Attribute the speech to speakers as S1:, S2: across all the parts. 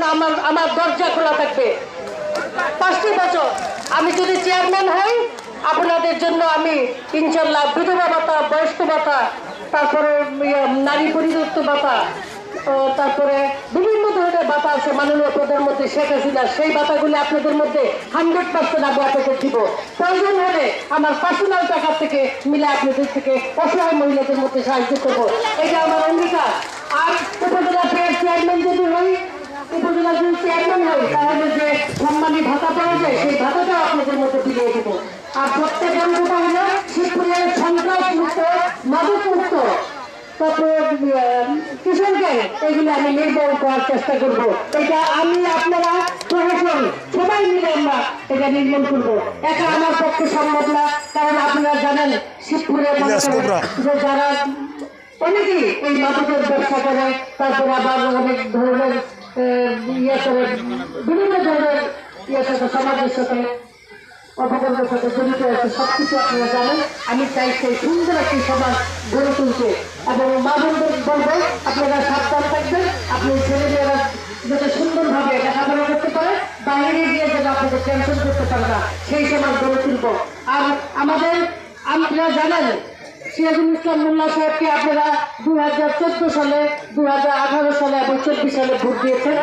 S1: জন্য আমার আমার দরজা খোলা থাকবে। পাঁচটি বছর আমি যদি চেয়ারম্যান হই আপনাদের জন্য আমি ইনশাল্লাহ বিধবা ভাতা বয়স্ক ভাতা তারপরে ইয়ে, নারী পরিদত্ত ভাতা তারপরে বিভিন্ন ধরনের ভাতা আছে মাননীয় প্রধানমন্ত্রী শেখ হাসিনা সেই ভাতাগুলি আপনাদের মধ্যে হান্ড্রেড পার্সেন্ট আমি আপনাদের দিব। প্রয়োজন হলে আমার পার্সোনাল টাকা থেকে মিলে আপনাদের থেকে অসহায় মহিলাদের মধ্যে সাহায্য করব। এটা আমার অঙ্গীকার আর উপজেলা ফেয়ার চেয়ারম্যান যদি হই উপজেলা যদি চেয়ারম্যান তাহলে যে সম্মানী ভাতা পাওয়া যায় সেই ভাতাটাও আপনাদের মধ্যে বিলিয়ে দেবো। আর প্রত্যেক অঙ্গটা হলো শিবপুরের সন্ত্রাস মুক্ত মাদক মুক্ত তারপরে কিশোর এগুলো আমি নির্মূল করার চেষ্টা করব। এটা আমি আপনারা প্রশাসন সবাই মিলে আমরা এটা নির্মূল করব। একা আমার পক্ষে সম্ভব না কারণ আপনারা জানেন শিবপুরের যে যারা অনেকেই এই মাদকের ব্যবসা করে তারপরে আবার অনেক ধরনের ইয়ে বিভিন্ন ধরনের ইয়ে সাথে, সমাজের সাথে, অপকর্মের সাথে জড়িত আছে, সবকিছু আপনারা জানেন। আমি চাই সেই সুন্দর একটি সমাজ গড়ে তুলতে। এবং মা বোনদের বলব, আপনারা সাবধান থাকবেন। আপনি ছেলেমেয়েরা যাতে সুন্দরভাবে লেখাপড়া করতে পারে, বাইরে গিয়ে যেন আপনাদের টেনশন করতে পারে না, সেই সমাজ গড়ে তুলব। আর আমাদের, আপনারা জানেন সিরাজুল ইসলাম মোল্লা সাহেবকে আপনারা দু হাজার চোদ্দ সালে দু হাজার আঠারো সালে এবং চব্বিশ সালে ভোট দিয়েছেন।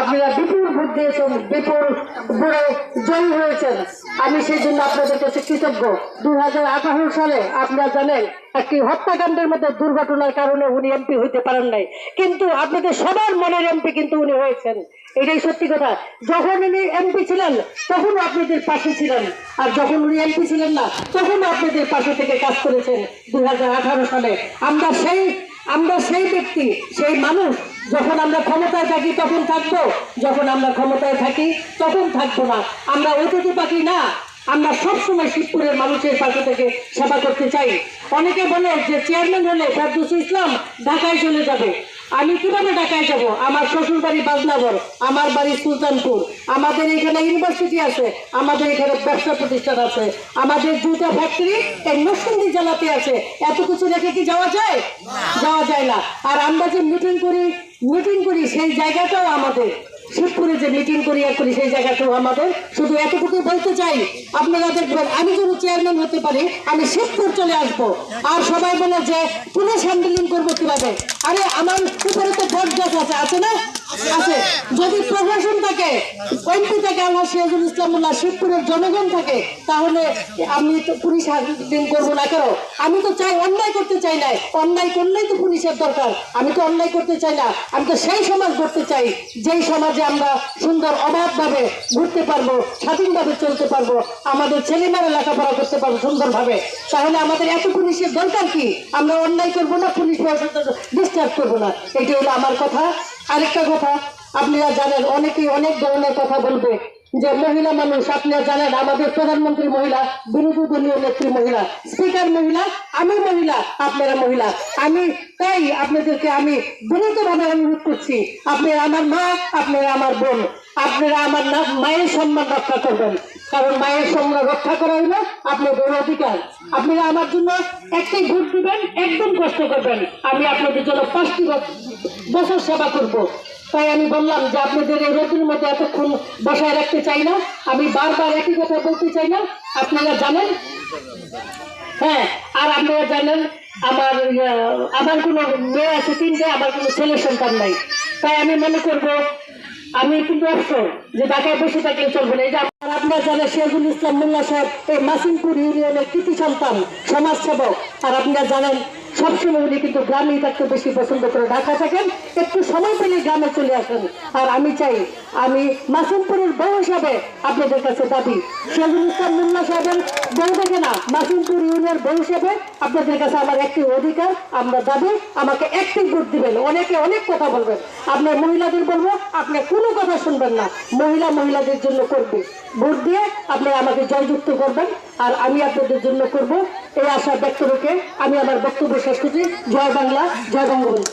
S1: আপনারা বিপুল ভোট দিয়েছেন বিপুল ভোটে জয়ী হয়েছেন। আমি সেই জন্য আপনাদের কাছে কৃতজ্ঞ। দু হাজার আঠারো সালে আপনারা জানেন, একটি হত্যাকাণ্ডের মধ্যে দুর্ঘটনার কারণে উনি এমপি হইতে পারেন নাই। কিন্তু আপনাদের সবার মনের এমপি কিন্তু উনি হয়েছেন। এটাই সত্যি কথা। যখন উনি এমপি ছিলেন, তখন আপনাদের পাশে ছিলেন। আর যখন উনি এমপি ছিলেন না, তখন আপনাদের পাশে থেকে কাজ করেছেন দুই হাজার আঠারো সালে। আমরা সেই আমরা সেই ব্যক্তি, সেই মানুষ, যখন আমরা ক্ষমতায় থাকি তখন থাকব, যখন আমরা ক্ষমতায় থাকি তখন থাকব না। আমরা অতিথি পাখি না। আমরা সবসময় শিবপুরের মানুষের পাশে থেকে সেবা করতে চাই। অনেকে বলে যে চেয়ারম্যান হলে ফেরদুস ইসলাম ঢাকায় চলে যাবে। আমি কীভাবে ঢাকায় যাব? আমার শ্বশুর বাড়ি বাজনগর আমার বাড়ি সুলতানপুর আমাদের এখানে ইউনিভার্সিটি আছে আমাদের এখানে ব্যবসা প্রতিষ্ঠান আছে আমাদের দুটা ফ্যাক্টরি এই নরসিংদী জেলাতে আছে। এত কিছু রেখে কি যাওয়া যায়? যাওয়া যায় না। আর আমরা যে মিটিং করি মিটিং করি সেই জায়গাটাও আমাদের। শিবপুরে যে মিটিং করি করি, সেই জায়গাটাও আমাদের শুধু এতটুকু বলতে চাই, আপনারা দেখবেন, আমি যদি চেয়ারম্যান হতে পারি, আমি শিবপুর চলে আসব। আর সবাই বলে যে, পুলিশ হ্যান্ডেলিং করব কীভাবে? আরে, আমার উপরে তো বট আছে আছে না? আছে। যদি প্রশাসন থাকে, এমপি থাকে আল্লাহ সিরাজুল ইসলামুল্লাহ শিবপুরের জনগণ থাকে, তাহলে আমি তো পুলিশ হ্যান্ডেলিং করব না কেন? আমি তো চাই, অন্যায় করতে চাই না। অন্যায় করলেই তো পুলিশের দরকার। আমি তো অন্যায় করতে চাই না। আমি তো সেই সমাজ করতে চাই, যেই সমাজে আমরা সুন্দর অবাধভাবে ঘুরতে পারব, স্বাধীনভাবে চলতে পারব, আমাদের ছেলেমেয়েরা লেখাপড়া করতে পারব সুন্দরভাবে। তাহলে আমাদের এত পুলিশের দরকার কি? আমরা অন্যায় করব না, পুলিশ প্রশাসন ডিস্টার্ব করব না। এটি হলো আমার কথা। আরেকটা কথা, আপনারা জানেন, অনেকেই অনেক ধরনের কথা বলবে যে মহিলা মানুষ, আপনারা জানেন আমাদের প্রধানমন্ত্রী মহিলা, বিরোধী দলীয় নেত্রী মহিলা, স্পিকার মহিলা, আমি মহিলা, আপনারা মহিলা। আমি তাই আপনাদেরকে আমি বিনীতভাবে অনুরোধ করছি, আপনারা আমার মা, আপনারা আমার বোন, আপনারা আমার মায়ের সম্মান রক্ষা করবেন। কারণ মায়ের সম্মান রক্ষা করা হলো আপনাদের অধিকার। আপনারা আমার জন্য একটাই ভোট দিবেন, একদম কষ্ট করবেন। আমি আপনাদের জন্য পাঁচটি বছর সেবা করব। তাই আমি বললাম যে আপনাদের এই রোদের মধ্যে এতক্ষণ বসায় রাখতে চাই না। আমি বারবার একই কথা বলতে চাই না। আপনারা জানেন? হ্যাঁ আর আপনারা জানেন, আমার আমার কোনো মেয়ে আছে, তিনটে, আমার কোনো ছেলে সন্তান নাই। তাই আমি মনে করব আমি কিন্তু ব্যস্ত যে ঢাকায় বসে থাকলে চলবে না এই যে আপনার জানেন সিরাজুল ইসলাম মোল্লা সাহেব, এই মাসিমপুর ইউনিয়নের কৃতি সন্তান, সমাজসেবক। আর আপনারা জানেন সবসময় উনি কিন্তু গ্রামেই থাকতে বেশি পছন্দ করে ঢাকা থাকেন। একটু সময় পেলে গ্রামে চলে আসেন। আর আমি চাই, আমি মাসিমপুরের বউ হিসাবে আপনাদের কাছে দাবি সিরাজুল ইসলাম মোল্লা সাহেবের বউ দেখে না, মাসিমপুর ইউনিয়ন বউ হিসাবে আপনাদের কাছে আমার একটি অধিকার, আমরা দাবি, আমাকে একটি ভোট দিবেন, অনেকে অনেক কথা বলবেন। আপনার মহিলাদের বলব, আপনি কোনো কথা শুনবেন না, মহিলা মহিলাদের জন্য করবে। ভোট দিয়ে আপনি আমাকে জয়যুক্ত করবেন, আর আমি আপনাদের জন্য করব এই আশা ব্যক্ত রেখে আমি আমার বক্তব্য শেষ করছি। জয় বাংলা জয় বঙ্গবন্ধু।